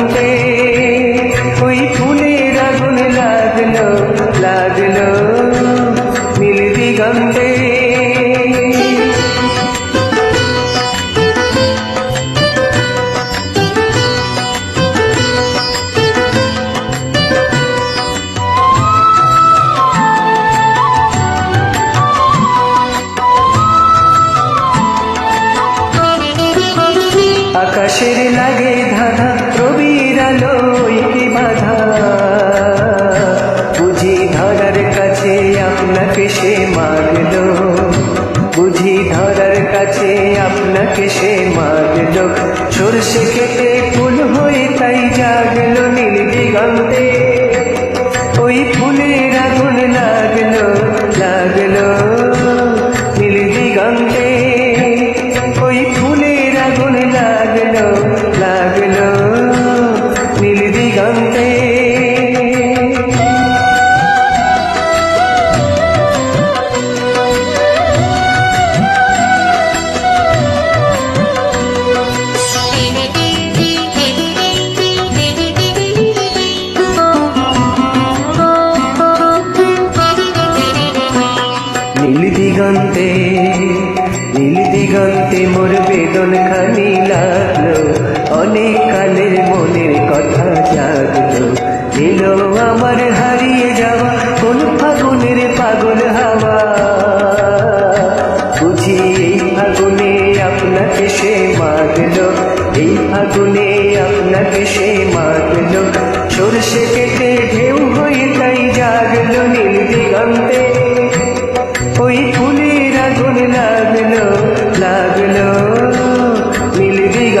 দিগন্তে ওই ফুলের আগুন লাগল লাগল নীল দিগন্তে। আকাশের লাগে ধাঁধা আলোয় কি বাধা। বুঝি ধরার কাছে আপনাকে সে মারলো। বুঝি ধরার কাছে আপনাকে সে মারলো। সরষে কেটে ফুল হয়ে তাই জাগলো নীল দিগন্তে। দিগন্তে মোর বেদন খানি লাগল। অনেক কালের মনের কথা জাগলো। এলো আমার হারিয়ে যাওয়া কোন ফাগুনের পাগল হাওয়া। বুঝি এই ফাগুনে আপনাকে সে মাগলো। এই ফাগুনে আপনাকে সে মাগলো। সরষে কেটে ঢেউ হয়ে তাই জাগলো নীল দিগন্তে। ওই ফুলের আগুন লাগল।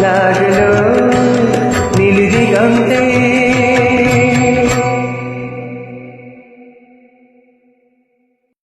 Lagelo